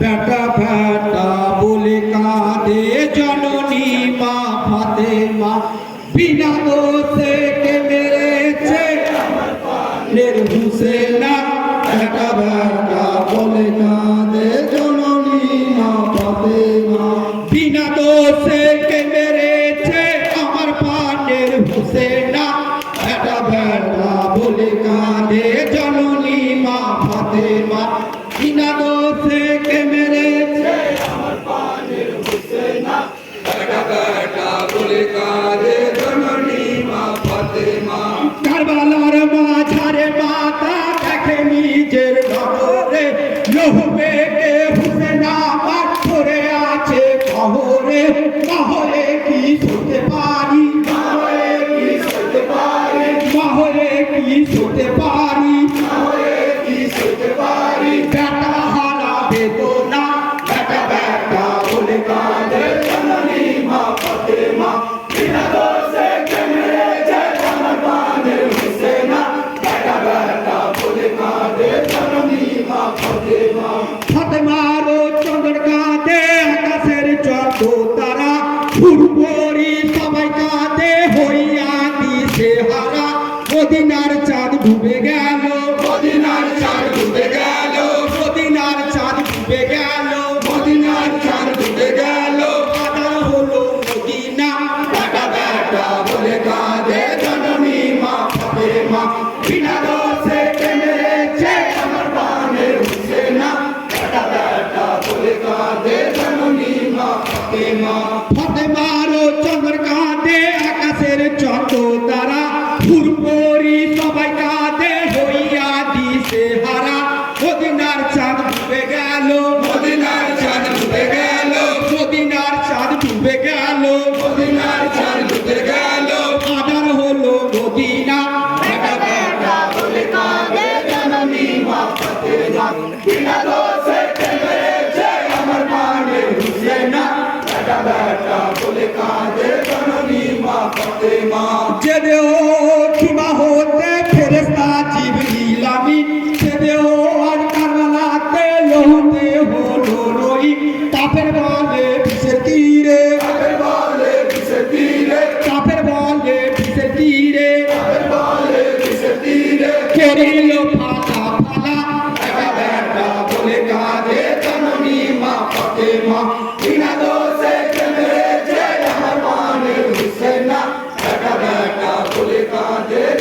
বেটা বেটা বলে কাঁদে জননী মা ফাতে মা বিনা দোষে কে মেরেছে? নির হুসেনা বেটা বেটা বলে কাঁদে জননী মা ফাতে মা বিনা দোষে কে মেরেছে? আমার পানের হুসেন। কত তারা ফুরপরি সবাই কাঁদে হইয়া দিছে হারা। মদিনার চাঁদ ডুবে গেল, মদিনার চাঁদ ডুবে গেল, মদিনার চাঁদ ডুবে গেল, মদিনার চাঁদ ডুবে গেল। আদার হলো মদিনা। আমার মানে হুসেনা বেটা বেটা বলে কাঁদে জননী মা ফতেমা বলে কাঁদে